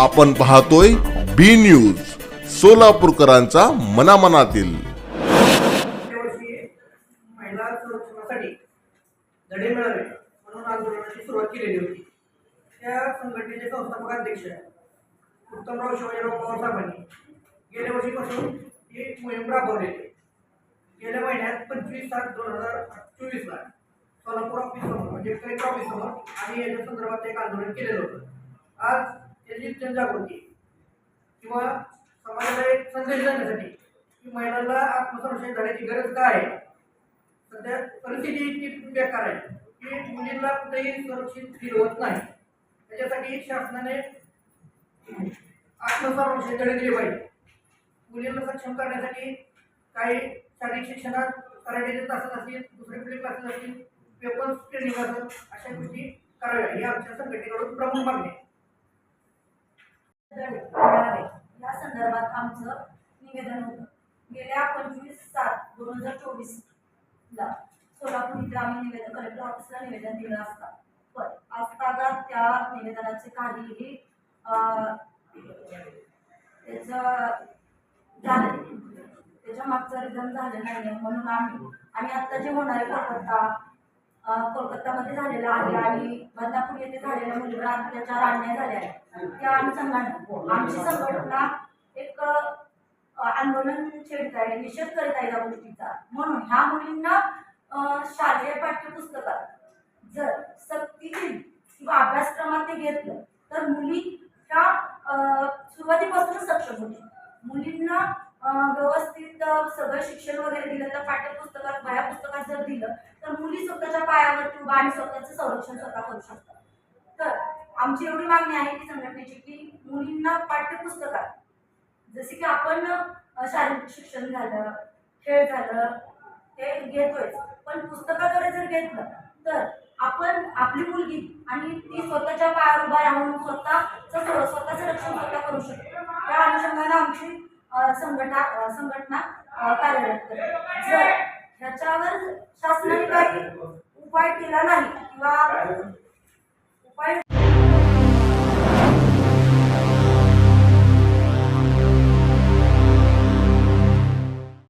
आपण पाहतोय बी न्यूज सोलापूरकरांचा मनामनातील. वर्षी महिला संरक्षणासाठी धडे मिळावे म्हणून आंदोलनाची सुरुवात केलेली होती. त्या संघटनेचे संस्थापक अध्यक्ष उत्तमराव शिवाजीराव पवार साहेबांनी गेल्या वर्षीपासून ही मोहीम राबवली गेल्या महिन्यात पंचवीस सात दोन हजार चोवीसला सोलापूर ऑफिस समोर म्हणजे कलेक्टर ऑफिस समोर आम्ही याच्या संदर्भात एक आंदोलन केलेलं होतं. आज त्याची जनजागृती किंवा समाजाला एक संदेश देण्यासाठी की महिलांना आत्मसंरक्षण झाल्याची गरज काय आहे? सध्या परिस्थिती इतकी बेकार आहे की मुलींना कुठेही सुरक्षित फील होत नाही. त्याच्यासाठी शासनाने आत्मसंरक्षण धडे दिले पाहिजे. मुलींना सक्षम करण्यासाठी काही शारीरिक शिक्षणात कराटेचे तास असतील दुसरे कुठले क्लासेस असतील पेपर्स ट्रेनिंग असतात अशा गोष्टी कराव्या. हे आमच्या संघटनेकडून प्रमुख मागणी आहे. मिळावे या संदर्भात आमचं निवेदन होतं. गेल्या पंचवीस सात दोन हजार चोवीस ला सोलापूर इथे आम्ही निवेदन कलेक्टर ऑफिसला निवेदन दिलं असता. पण आजतागात त्या निवेदनाचे काहीही त्याचं झालं त्याच्या मागचं रिझन झालं नाही म्हणून आम्ही आणि आता जे होणारे कोलकाता कोलकातामध्ये झालेला आहे आणि बदलापूर येथे झालेल्या मुलीवर अत्याचार अन्याय झाले आहे त्या अनुषंगाने हो, आमची संघटना एक आंदोलन छेडत आहे निषेध करीत आहे या गोष्टीचा. म्हणून ह्या मुलींना शालेय पाठ्यपुस्तकात जर सक्ती केली किंवा अभ्यासक्रमात ते घेतलं तर मुली ह्या सुरुवातीपासून सुरुवातीपासूनच सक्षम होतील. मुलींना व्यवस्थित सगळं शिक्षण वगैरे दिलं तर पाठ्यपुस्तकात वह्या पुस्तकात जर दिलं तर मुली स्वतःच्या पायावरती उभा आणि स्वतःचं संरक्षण स्वतः करू शकतात. तर आमची एवढी मागणी आहे की संघटनेची की मुलींना पाठ्यपुस्तकात जसे की आपण शारीरिक शिक्षण झालं खेळ झालं हे घेतोय पण पुस्तकाद्वारे जर घेतलं तर आपण आपली मुलगी आणि ती स्वतःच्या पायावर उभा राहून स्वतःचं स्वतःचं रक्षण स्वतः करू शकतो. त्या अनुषंगाने आमची संघटना संघटना कार्यरत करते. जर ह्याच्यावर शासनाने काही उपाय केला नाही किंवा